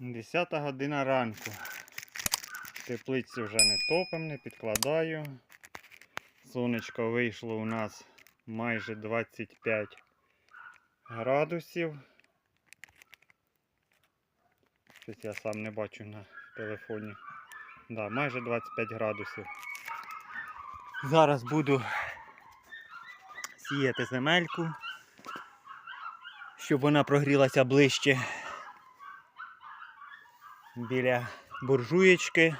Десята година ранку. Теплиці вже не топим, не підкладаю. Сонечко вийшло у нас майже 25 градусів. Щось я сам не бачу на телефоні. Да, майже 25 градусів. Зараз буду сіяти земельку, щоб вона прогрілася ближче біля буржуєчки,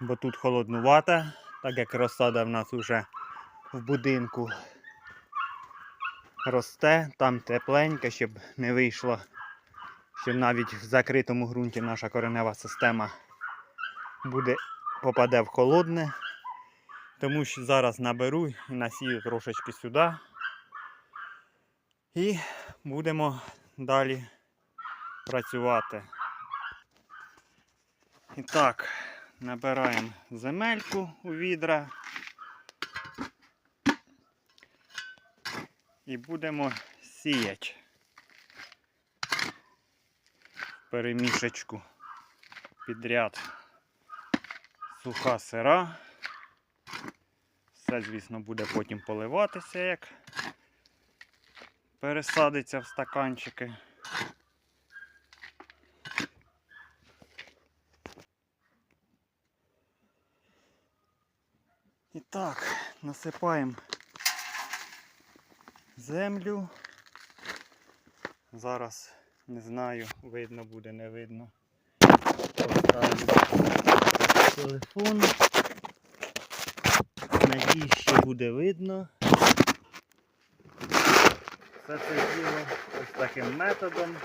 бо тут холоднувата, так як розсада в нас вже в будинку росте, там тепленько, щоб не вийшло, що навіть в закритому ґрунті наша коренева система буде попаде в холодне. Тому що зараз наберу і насію трошечки сюди. І будемо далі працювати. І так, набираємо земельку у відра. І будемо сіяти перемішечку підряд суха сира. Все, звісно, буде потім поливатися, як пересадиться в стаканчики. І так, насипаємо землю. Зараз не знаю, видно буде, не видно. Поставлю телефон. Надіюсь, що буде видно. Все це діло ось таким методом.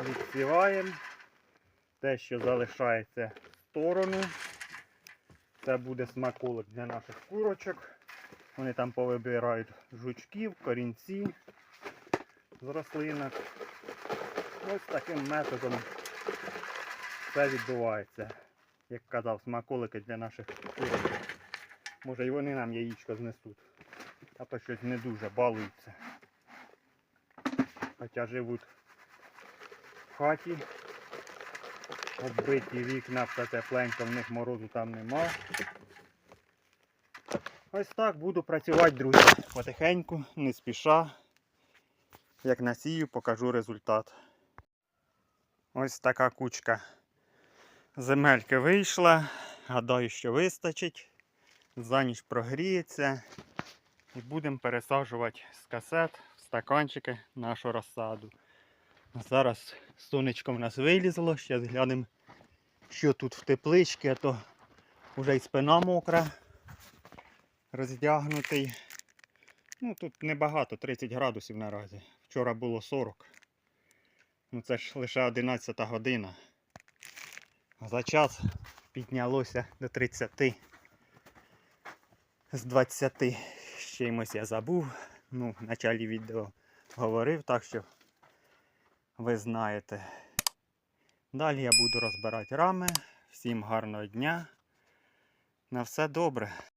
Відсіваємо. Те, що залишається в сторону. Це буде смаколик для наших курочок. Вони там повибирають жучків, корінці з рослинок. Ось таким методом все відбувається. Як казав, смаколики для наших курочок. Може і вони нам яєчко знесуть. А то щось не дуже балуються. Хоча живуть в хаті. Оббиті вікна, все тепленько, в них морозу там нема. Ось так буду працювати, друзі. Потихеньку, не спіша. Як насію, покажу результат. Ось така кучка земельки вийшла. Гадаю, що вистачить. За ніч прогріється. І будемо пересаджувати з касет в стаканчики нашу розсаду. Зараз сонечко в нас вилізло, ще глянемо, що тут в тепличці, а то вже й спина мокра, роздягнутий. Ну тут небагато, 30 градусів наразі. Вчора було 40. Ну це ж лише 11 година. За час піднялося до 30 з 20 з чимось я забув. Ну, в началі відео говорив, так що ви знаєте. Далі я буду розбирати рами. Всім гарного дня. На все добре.